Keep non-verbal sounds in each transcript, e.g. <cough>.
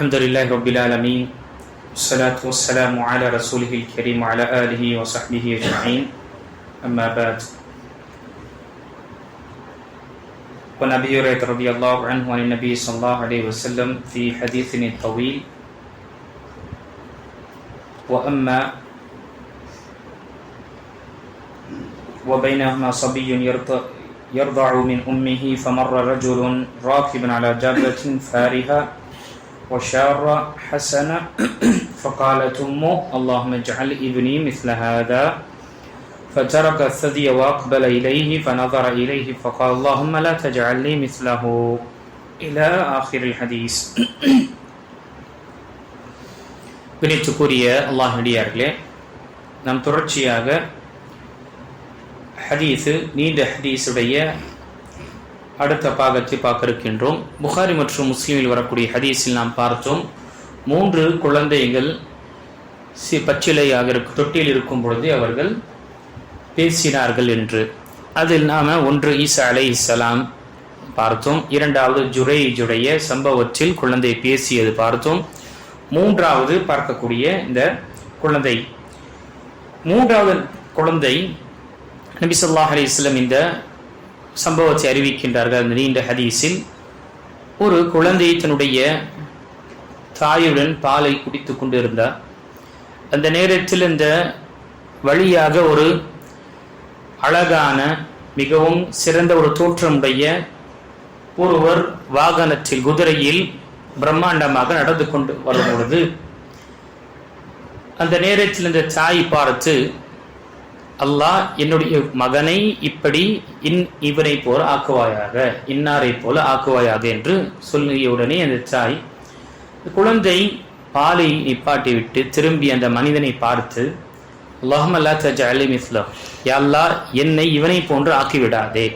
الحمد لله رب العالمين والصلاة والسلام على رسوله الكريم وعلى آله وصحبه أجمعين أما بعد وعن أبي هريرة رضي الله عنه عن النبي صلى الله عليه وسلم في حديث طويل وأما وبينهما صبي يرضع, من أمه فمر رجل راكب على جابة فارهة وشار حسنة <coughs> فقالت أمه اللهم اجعل ابني مثل هذا فترك الثدي وأقبل إليه فنظر إليه فقال اللهم لا تجعل لي مثله إلى آخر الحديث பிணித்துக்குரிய அல்லாஹடியார்களே நாம் தொடர்ச்சியாக ஹதீஸு நீண்ட ஹதீஸுடைய அடுத்த பாகத்தை பார்க்க இருக்கின்றோம் புகாரி மற்றும் முஸ்லீமில் வரக்கூடிய ஹதீஸில் நாம் பார்த்தோம். மூன்று குழந்தைகள் சி பச்சிலையாக இருக்கும் தொட்டியில் இருக்கும் பொழுது அவர்கள் பேசினார்கள் என்று. அதில் நாம் ஒன்று ஈசா அலை இஸ்லாம் பார்த்தோம். இரண்டாவது ஜுரைஜுடைய சம்பவத்தில் குழந்தை பேசியது பார்த்தோம். மூன்றாவது பார்க்கக்கூடிய இந்த குழந்தை. மூன்றாவது குழந்தை நபிசல்லாஹ் அலி இஸ்லம் இந்த சம்பவத்தை அறிவிக்கின்றார்கள் அந்த நீண்ட ஹதீஸில். ஒரு குழந்தை தன்னுடைய தாயுடன் பாலை குடித்து கொண்டிருந்தார். அந்த நேரத்தில் இந்த வழியாக ஒரு அழகான மிகவும் சிறந்த ஒரு தோற்றமுடைய ஒருவர் வாகனத்தில் குதிரையில் பிரம்மாண்டமாக நடந்து கொண்டு வரும் பொழுது அந்த நேரத்தில் இந்த தாய் பார்த்து அல்லாஹ் என்னுடைய மகனை இப்படி இன் இவனை போல ஆக்குவாயாக இன்னாரை போல ஆக்குவாயாக என்று சொல்லிய உடனே அந்த தாய் குழந்தை பாலை நிப்பாட்டி விட்டு திரும்பி அந்த மனிதனை பார்த்து அல்லாஹம் அல்லா தஜ அலி மிஸ்லம் யாழ்லா என்னை இவனை போன்று ஆக்கிவிடாதே.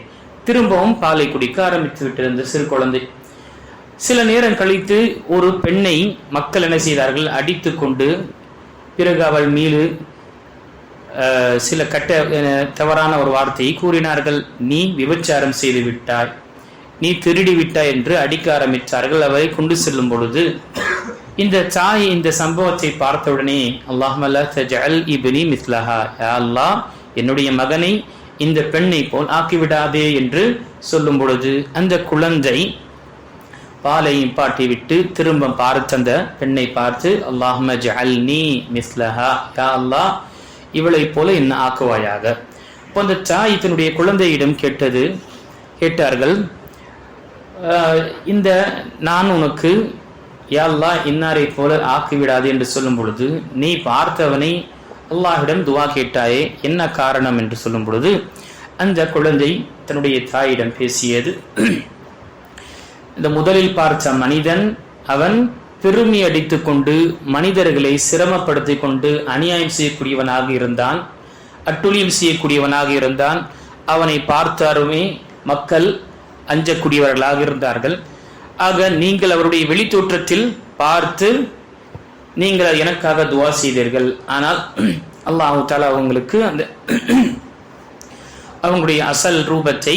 திரும்பவும் பாலை குடிக்க ஆரம்பித்து விட்டிருந்த சிறு குழந்தை. சில நேரம் கழித்து ஒரு பெண்ணை மக்கள் என்ன செய்தார்கள்? அடித்து கொண்டு பிறகு அவள் மீது சில கட்ட தவறான ஒரு வார்த்தையை கூறினார்கள். நீ விபச்சாரம் செய்து விட்டாய் நீ திருடி விட்டாய் என்று அடிக்க ஆரம்பித்தார்கள் அவரை கொண்டு செல்லும் பொழுது இந்த தாய் இந்த சம்பவத்தை பார்த்தவுடனே அல்லாஹ் இபினி மிஸ்லஹா அல்லாஹ் என்னுடைய மகனை இந்த பெண்ணை போல் ஆக்கிவிடாதே என்று சொல்லும் பொழுது அந்த குழந்தை பாலை பாட்டி விட்டு திரும்ப பார்த்து அந்த பெண்ணை பார்த்து அல்லாஹ் நீ மிஸ்லஹா யா அல்லாஹ் இவளை போல என்ன ஆக்குவாயாக? இப்போ அந்த தாய் தன்னுடைய குழந்தையிடம் கேட்டது கேட்டார்கள் இந்த நான் உனக்கு யாழ்லா இன்னாரை போல ஆக்கிவிடாது என்று சொல்லும் பொழுது நீ பார்த்தவனை அல்லாஹிடம் துவா கேட்டாயே என்ன காரணம்? என்று சொல்லும் பொழுது அந்த குழந்தை தன்னுடைய தாயிடம் பேசியது இந்த முதலில் பார்த்த மனிதன் அவன் பெருமை அடித்து கொண்டு மனிதர்களை சிரமப்படுத்திக் கொண்டு அநியாயம் செய்யக்கூடியவனாக இருந்தான். அட்டுழியம் செய்யக்கூடியவனாக இருந்தான். அவனை பார்த்தாருமே மக்கள் அஞ்சக்கூடியவர்களாக இருந்தார்கள். ஆக நீங்கள் அவருடைய வெளித்தோற்றத்தில் பார்த்து நீங்கள் எனக்காக துவா செய்தீர்கள். ஆனால் அல்லாஹு தாலா அவங்களுக்கு அந்த அவங்களுடைய அசல் ரூபத்தை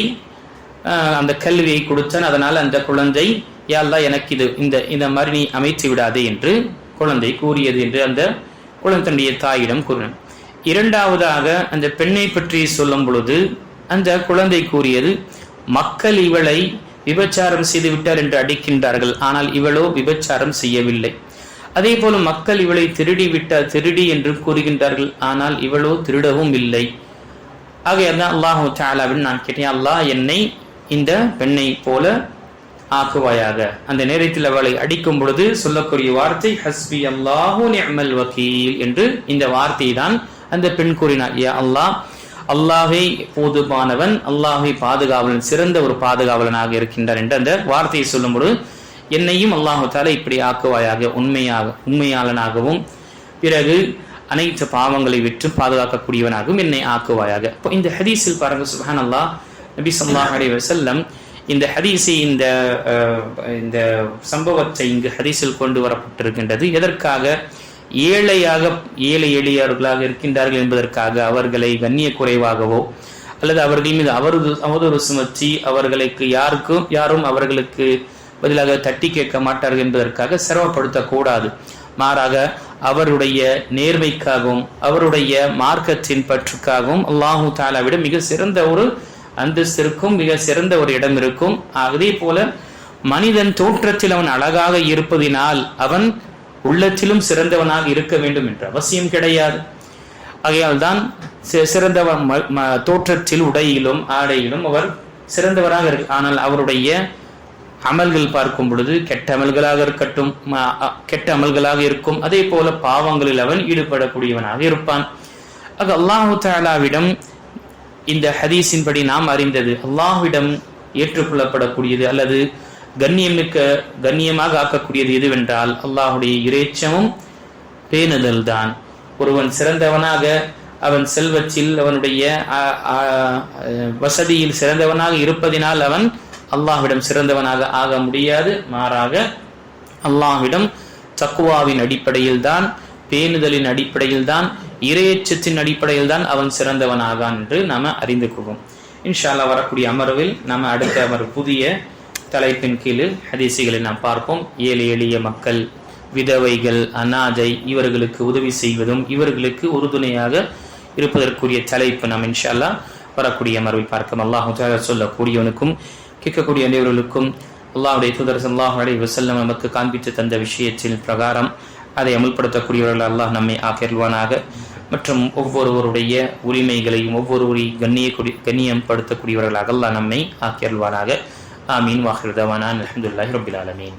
அந்த கல்வியை கொடுத்தான். அதனால் அந்த குழந்தை யாழ்லா எனக்கு இது இந்த இந்த மாதிரி நீ அமைத்து விடாதே என்று குழந்தை கூறியது என்று அந்த குழந்தைய தாயிடம் கூறினான். இரண்டாவதாக அந்த பெண்ணை பற்றி சொல்லும் பொழுது அந்த குழந்தை கூறியது மக்கள் இவளை விபச்சாரம் செய்து விட்டார் என்று அடிக்கின்றார்கள் ஆனால் இவளோ விபச்சாரம் செய்யவில்லை. அதே போல மக்கள் இவளை திருடி விட்டார் திருடி என்று கூறுகின்றார்கள் ஆனால் இவளோ திருடவும் இல்லை. ஆகையால் அல்லாஹு தாலாவின் நான் கேட்டேன் அல்லாஹ் என்னை இந்த பெண்ணை போல ஆக்குவாயாக. அந்த நேரத்தில் அவளை அடிக்கும் பொழுது சொல்லக்கூடிய வார்த்தை ஹஸ்பி அல்லாஹூ நிஅமல் வக்கீல் என்று இந்த வார்த்தை தான் அந்த பெண் கூறினார். அல்லாஹ் அல்லாஹை போதுமானவன் அல்லாஹை பாதுகாவலன் சிறந்த ஒரு பாதுகாவலனாக இருக்கின்றார் என்று அந்த வார்த்தையை சொல்லும் பொழுது என்னையும் அல்லாஹால இப்படி ஆக்குவாயாக உண்மையாக உண்மையாளனாகவும் பிறகு அனைத்து பாவங்களை விற்று பாதுகாக்கக்கூடியவனாகவும் என்னை ஆக்குவாயாக. இப்போ இந்த ஹதீஸில் பாருங்க சுஹான் அல்லாஹ் நபி சொல்லாஹ் அலி வசல்லம் இந்த ஹதீஸை இந்த இந்த சம்பவத்தை இங்கு ஹதீஸில் கொண்டு வரப்பட்டிருக்கின்றது. எதற்காக? ஏழையாக ஏழை எளியவர்களாக இருக்கின்றார்கள் என்பதற்காக அவர்களை கண்ணிய குறைவாகவோ அல்லது அவர்கள் மீது அவரது அவதூறு சுமத்தி அவர்களுக்கு யாருக்கும் யாரும் அவர்களுக்கு பதிலாக தட்டி கேட்க மாட்டார்கள் என்பதற்காக சிரமப்படுத்தக்கூடாது. மாறாக அவருடைய நேர்மைக்காகவும் அவருடைய மார்க்கத்தின் பற்றுக்காகவும் அல்லாஹூ தாலாவிட மிக சிறந்த ஒரு அந்தஸ்திற்கும் மிக சிறந்த ஒரு இடம் இருக்கும். அதே போல மனிதன் தோற்றத்தில் அவன் அழகாக இருப்பதினால் அவன் உள்ளத்திலும் சிறந்தவனாக இருக்க வேண்டும் என்ற அவசியம் கிடையாது. ஆகையால் தான் சிறந்தவன் தோற்றத்தில் உடையிலும் ஆடையிலும் அவர் சிறந்தவராக இருக்கு ஆனால் அவருடைய அமல்கள் பார்க்கும் பொழுது கெட்ட அமல்களாக இருக்கட்டும் கெட்ட அமல்களாக இருக்கும். அதே போல பாவங்களில் அவன் ஈடுபடக்கூடியவனாக இருப்பான். அது அல்லாஹு தாலாவிடம் இந்த ஹதீஸின்படி நாம் அறிந்தது அல்லாஹ்விடம் ஏற்றுக்கொள்ளப்படக்கூடியது அல்லது கண்ணியமிக்க கண்ணியமாக ஆக்கக்கூடியது எதுவென்றால் அல்லாஹுடைய இறைச்சமும் பேணுதல் தான் ஒருவன் சிறந்தவனாக அவன் செல்வத்தில் அவனுடைய வசதியில் சிறந்தவனாக இருப்பதினால் அவன் அல்லாஹ்விடம் சிறந்தவனாக ஆக முடியாது. மாறாக அல்லாஹ்விடம் தக்குவாவின் அடிப்படையில் தான் பேணுதலின் அடிப்படையில் தான் இரையச்சத்தின் அடிப்படையில் தான் அவன் சிறந்தவனாகான் என்று நாம் அறிந்து கொள்வோம். இன்ஷால்லா வரக்கூடிய அமர்வில் நாம் அடுத்த அமர் புதிய தலைப்பின் கீழ் ஹதீசிகளை நாம் பார்ப்போம். ஏழை எளிய மக்கள் விதவைகள் அநாதை இவர்களுக்கு உதவி செய்வதும் இவர்களுக்கு உறுதுணையாக இருப்பதற்குரிய தலைப்பு நாம் இன்ஷால்லா வரக்கூடிய அமர்வில் பார்க்கும். அல்லாஹு சொல்லக்கூடியவனுக்கும் கேட்கக்கூடிய அனைவர்களுக்கும் அல்லாஹுடைய தூதர் அல்லாஹுடைய வசல்லம் நமக்கு காண்பித்து தந்த விஷயத்தின் பிரகாரம் அதை அமல்படுத்தக்கூடியவர்கள் அல்லாஹ் நம்மை ஆக்கிருவானாக மற்றும் ஒவ்வொருவருடைய உரிமைகளையும் ஒவ்வொருவரி கண்ணிய கண்ணியம் படுத்தக்கூடியவர்களாக அல்லாஹ் நம்மை ஆக்கிருவானாக ஆமீன். வாஹிருதவானான் அஹமதுல்லாஹி ரபில் ஆலமீன்.